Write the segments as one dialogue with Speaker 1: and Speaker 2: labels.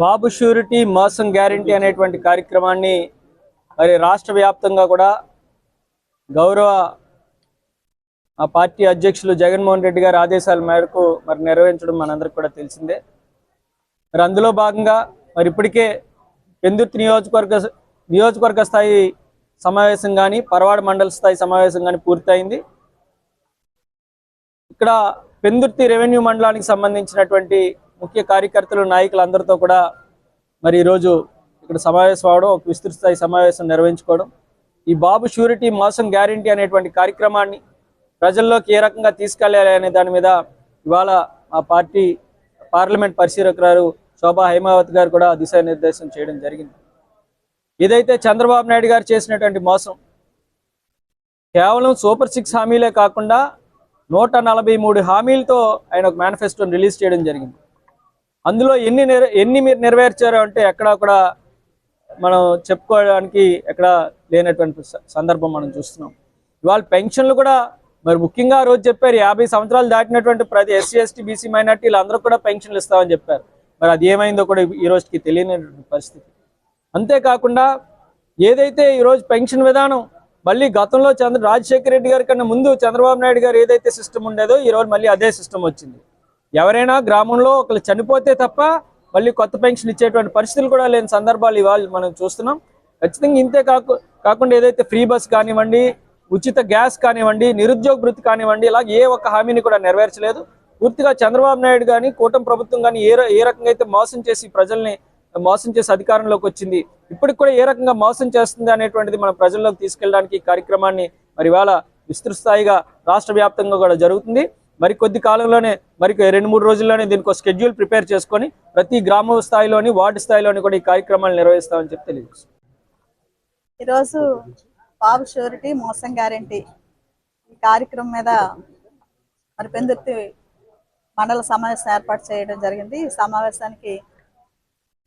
Speaker 1: బాబు surety మోసం guarantee అనేటువంటి కార్యక్రమాన్ని మరి రాష్ట్ర వ్యాప్తంగా కూడా గౌరవ ఆ పార్టీ అధ్యక్షులు జగన్మోహన్ రెడ్డి గారి ఆదేశాల మేరకు మరి నిర్వహించడం మనందరికి కూడా తెలిసిందే. మరి అందులో భాగంగా మరి ఇప్పటికే పెందుర్తి నియోజకవర్గ నియోజకవర్గ స్థాయి సమావేశం కానీ పరవాడ మండల స్థాయి సమావేశం కానీ పూర్తయింది. ఇక్కడ పెందుర్తి రెవెన్యూ మండలానికి సంబంధించినటువంటి ముఖ్య కార్యకర్తలు నాయకులందరితో కూడా మరి ఈరోజు ఇక్కడ సమావేశం అవడం ఒక విస్తృత స్థాయి సమావేశం నిర్వహించుకోవడం. ఈ బాబు షూరిటీ మోసం గ్యారంటీ అనేటువంటి కార్యక్రమాన్ని ప్రజల్లోకి ఏ రకంగా తీసుకెళ్ళాలి అనే దాని మీద ఇవాళ మా పార్టీ పార్లమెంట్ పరిశీలకురారు శోభా హైమావత్ గారు కూడా దిశానిర్దేశం చేయడం జరిగింది. ఏదైతే చంద్రబాబు నాయుడు గారు చేసినటువంటి మోసం కేవలం సూపర్ సిక్స్ హామీలే కాకుండా నూట నలభై మూడు హామీలతో ఆయన ఒక మేనిఫెస్టోని రిలీజ్ చేయడం జరిగింది. అందులో ఎన్ని ఎన్ని మీరు నెరవేర్చారు అంటే ఎక్కడా కూడా మనం చెప్పుకోవడానికి ఎక్కడ లేనటువంటి సందర్భం మనం చూస్తున్నాం. ఇవాళ పెన్షన్లు కూడా మరి ముఖ్యంగా రోజు చెప్పారు యాభై సంవత్సరాలు దాటినటువంటి ప్రతి ఎస్సీ ఎస్టీ బీసీ మైనార్టీలు అందరూ కూడా పెన్షన్లు ఇస్తామని చెప్పారు. మరి అది ఏమైందో కూడా ఈ రోజుకి తెలియనటువంటి పరిస్థితి. అంతేకాకుండా ఏదైతే ఈరోజు పెన్షన్ విధానం మళ్ళీ గతంలో చంద్ర రాజశేఖర రెడ్డి గారి కన్నా ముందు చంద్రబాబు నాయుడు గారు ఏదైతే సిస్టమ్ ఉండేదో ఈ రోజు మళ్ళీ అదే సిస్టమ్ వచ్చింది. ఎవరైనా గ్రామంలో ఒకరు చనిపోతే తప్ప మళ్ళీ కొత్త పెన్షన్ ఇచ్చేటువంటి పరిస్థితులు కూడా లేని సందర్భాలు ఇవాళ మనం చూస్తున్నాం. ఖచ్చితంగా ఇంతే కాకు కాకుండా ఏదైతే ఫ్రీ బస్ కానివ్వండి ఉచిత గ్యాస్ కానివ్వండి నిరుద్యోగ వృత్తి కానివ్వండి ఇలా ఏ ఒక్క హామీని కూడా నెరవేర్చలేదు. పూర్తిగా చంద్రబాబు నాయుడు కానీ కూటమి ప్రభుత్వం కానీ ఏ ఏ రకంగా అయితే మోసం చేసి ప్రజల్ని మోసం చేసి అధికారంలోకి వచ్చింది ఇప్పటికి కూడా ఏ రకంగా మోసం చేస్తుంది అనేటువంటిది మన ప్రజల్లోకి తీసుకెళ్ళడానికి ఈ కార్యక్రమాన్ని మరి ఇవాళ విస్తృత స్థాయిగా రాష్ట్ర వ్యాప్తంగా కూడా జరుగుతుంది. మరి కొద్ది కాలంలోనే మరి రెండు మూడు రోజుల్లోనే దీనికి ఒక షెడ్యూల్ ప్రిపేర్ చేసుకొని ప్రతి గ్రామ స్థాయిలోని వార్డు స్థాయిలోని కూడా ఈ కార్యక్రమాలు నిర్వహిస్తామని చెప్పి తెలియజేస్తాం
Speaker 2: ఈరోజు బాబు షూరిటీ మోసం గ్యారంటీ. ఈ కార్యక్రమం మీద మరి పెందుర్తి మండల సమావేశం ఏర్పాటు చేయడం జరిగింది. ఈ సమావేశానికి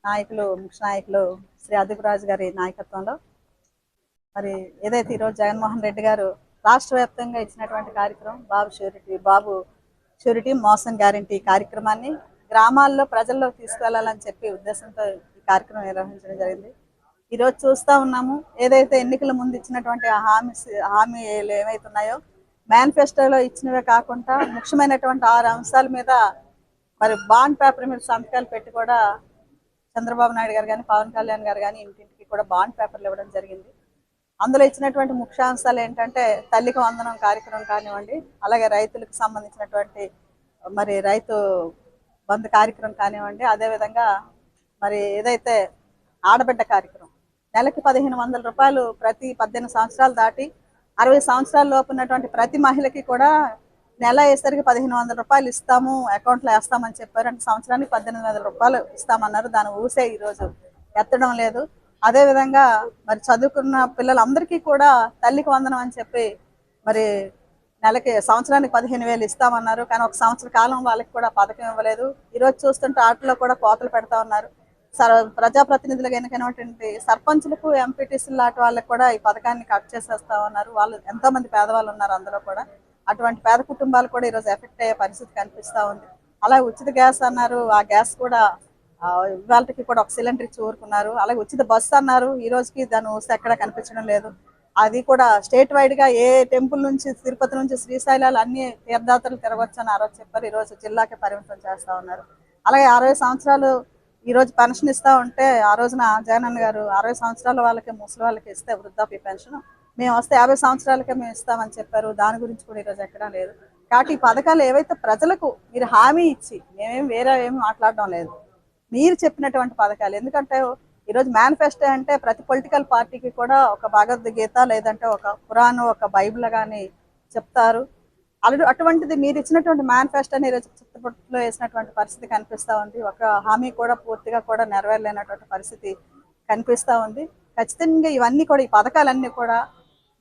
Speaker 2: నాయకులు ముఖ్య నాయకులు శ్రీ అదుగురాజు గారి నాయకత్వంలో మరి ఏదైతే ఈరోజు జగన్మోహన్ రెడ్డి గారు రాష్ట్ర వ్యాప్తంగా ఇచ్చినటువంటి కార్యక్రమం బాబు షూరిటీ బాబు షూరిటీ మోసం గ్యారంటీ కార్యక్రమాన్ని గ్రామాల్లో ప్రజల్లోకి తీసుకెళ్ళాలని చెప్పి ఉద్దేశంతో ఈ కార్యక్రమం నిర్వహించడం జరిగింది. ఈరోజు చూస్తా ఉన్నాము ఏదైతే ఎన్నికల ముందు ఇచ్చినటువంటి హామీ హామీలు ఏమైతున్నాయో ఉన్నాయో మేనిఫెస్టోలో ఇచ్చినవే కాకుండా ముఖ్యమైనటువంటి ఆరు అంశాల మీద మరి బాండ్ పేపర్ మీద సంతకాలు పెట్టి కూడా చంద్రబాబు నాయుడు గారు కానీ పవన్ కళ్యాణ్ గారు కానీ ఇంటింటికి కూడా బాండ్ పేపర్లు ఇవ్వడం జరిగింది. అందులో ఇచ్చినటువంటి ముఖ్యాంశాలు ఏంటంటే తల్లికి వందనం కార్యక్రమం కానివ్వండి అలాగే రైతులకు సంబంధించినటువంటి మరి రైతు బంధు కార్యక్రమం కానివ్వండి అదేవిధంగా మరి ఏదైతే ఆడబిడ్డ కార్యక్రమం నెలకి పదిహేను వందల రూపాయలు ప్రతి పద్దెనిమిది సంవత్సరాలు దాటి అరవై సంవత్సరాల లోపు ఉన్నటువంటి ప్రతి మహిళకి కూడా నెల వేసరికి పదిహేను వందల రూపాయలు ఇస్తాము అకౌంట్లో వేస్తామని చెప్పారు. అంటే సంవత్సరానికి పద్దెనిమిది వందల రూపాయలు ఇస్తామన్నారు. దాని ఊసే ఈరోజు ఎత్తడం లేదు. అదేవిధంగా మరి చదువుకున్న పిల్లలందరికీ కూడా తల్లికి వందనం అని చెప్పి మరి నెలకి సంవత్సరానికి పదిహేను వేలు ఇస్తామన్నారు. కానీ ఒక సంవత్సర కాలం వాళ్ళకి కూడా పథకం ఇవ్వలేదు. ఈరోజు చూస్తుంటే ఆటలో కూడా కోతలు పెడతా ఉన్నారు. సర్ ప్రజాప్రతినిధులకు ఎన్నికైనటువంటి సర్పంచులకు ఎంపీటీసీ లాంటి వాళ్ళకి కూడా ఈ పథకాన్ని కట్ చేసేస్తా ఉన్నారు. వాళ్ళు ఎంతో మంది పేదవాళ్ళు ఉన్నారు అందులో కూడా. అటువంటి పేద కుటుంబాలు కూడా ఈరోజు ఎఫెక్ట్ అయ్యే పరిస్థితి కనిపిస్తా ఉంది. అలాగే ఉచిత గ్యాస్ అన్నారు. ఆ గ్యాస్ కూడా వాళ్ళకి ఇవాళకి కూడా ఒక సిలిండర్ ఇచ్చి ఊరుకున్నారు. అలాగే ఉచిత బస్సు అన్నారు. ఈ రోజుకి దాని ఎక్కడ కనిపించడం లేదు. అది కూడా స్టేట్ వైడ్గా ఏ టెంపుల్ నుంచి తిరుపతి నుంచి శ్రీశైలాలు అన్ని తీర్థయాత్రలు తిరగొచ్చు అని ఆ రోజు చెప్పారు. ఈ రోజు జిల్లాకే పరిమితం చేస్తా ఉన్నారు. అలాగే అరవై సంవత్సరాలు ఈ రోజు పెన్షన్ ఇస్తా ఉంటే ఆ రోజున జగనన్న గారు అరవై సంవత్సరాల వాళ్ళకి ముసలి వాళ్ళకి ఇస్తే వృద్ధాప్య పెన్షన్. మేము వస్తే యాభై సంవత్సరాలకే మేము ఇస్తామని చెప్పారు. దాని గురించి కూడా ఈరోజు ఎక్కడా లేదు. కాబట్టి ఈ పథకాలు ఏవైతే ప్రజలకు మీరు హామీ ఇచ్చి మేమేం వేరే ఏమి మాట్లాడడం లేదు. మీరు చెప్పినటువంటి పథకాలు. ఎందుకంటే ఈరోజు మేనిఫెస్టో అంటే ప్రతి పొలిటికల్ పార్టీకి కూడా ఒక భగవద్గీత లేదంటే ఒక పురాణం ఒక బైబిల్ కానీ చెప్తారు. అలా అటువంటిది మీరు ఇచ్చినటువంటి మేనిఫెస్టోని ఈరోజు చిత్తపట్టులో వేసినటువంటి పరిస్థితి కనిపిస్తూ ఉంది. ఒక హామీ కూడా పూర్తిగా కూడా నెరవేరలేనటువంటి పరిస్థితి కనిపిస్తూ ఉంది. ఖచ్చితంగా ఇవన్నీ కూడా ఈ పథకాలన్నీ కూడా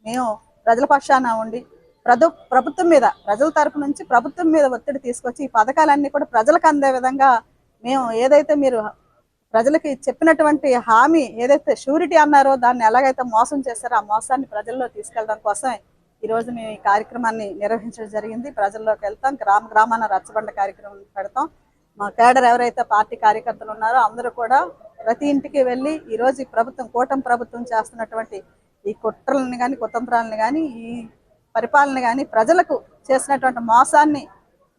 Speaker 2: మేము ప్రజల పక్షాన ఉండి ప్రభు ప్రభుత్వం మీద ప్రజల తరపు నుంచి ప్రభుత్వం మీద ఒత్తిడి తీసుకొచ్చి ఈ పథకాలన్నీ కూడా ప్రజలకు అందే విధంగా మేము ఏదైతే మీరు ప్రజలకి చెప్పినటువంటి హామీ ఏదైతే షూరిటీ అన్నారో దాన్ని ఎలాగైతే మోసం చేస్తారో ఆ మోసాన్ని ప్రజల్లో తీసుకెళ్ళడం కోసమే ఈ మేము ఈ కార్యక్రమాన్ని నిర్వహించడం జరిగింది. ప్రజల్లోకి వెళ్తాం. గ్రామ గ్రామాన రచ్చబండ కార్యక్రమం పెడతాం. మా కేడర్ ఎవరైతే పార్టీ కార్యకర్తలు ఉన్నారో అందరూ కూడా ప్రతి ఇంటికి వెళ్ళి ఈరోజు ఈ ప్రభుత్వం కూటమి ప్రభుత్వం చేస్తున్నటువంటి ఈ కుట్రలను కానీ కుతంత్రాలను కానీ ఈ పరిపాలన కానీ ప్రజలకు చేసినటువంటి మోసాన్ని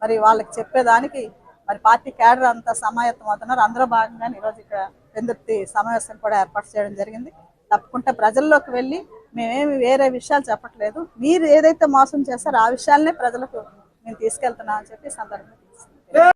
Speaker 2: మరి వాళ్ళకి చెప్పేదానికి మరి పార్టీ కేడర్ అంతా సమాయత్తం అవుతున్నారు. అందులో భాగంగా ఈరోజు ఇక్కడ పెందుర్తి సమావేశం కూడా ఏర్పాటు చేయడం జరిగింది. తప్పకుండా ప్రజల్లోకి వెళ్ళి మేమేమి వేరే విషయాలు చెప్పట్లేదు. మీరు ఏదైతే మోసం చేస్తారో ఆ విషయాలనే ప్రజలకు మేము తీసుకెళ్తున్నామని చెప్పి సందర్భం సందర్భంగా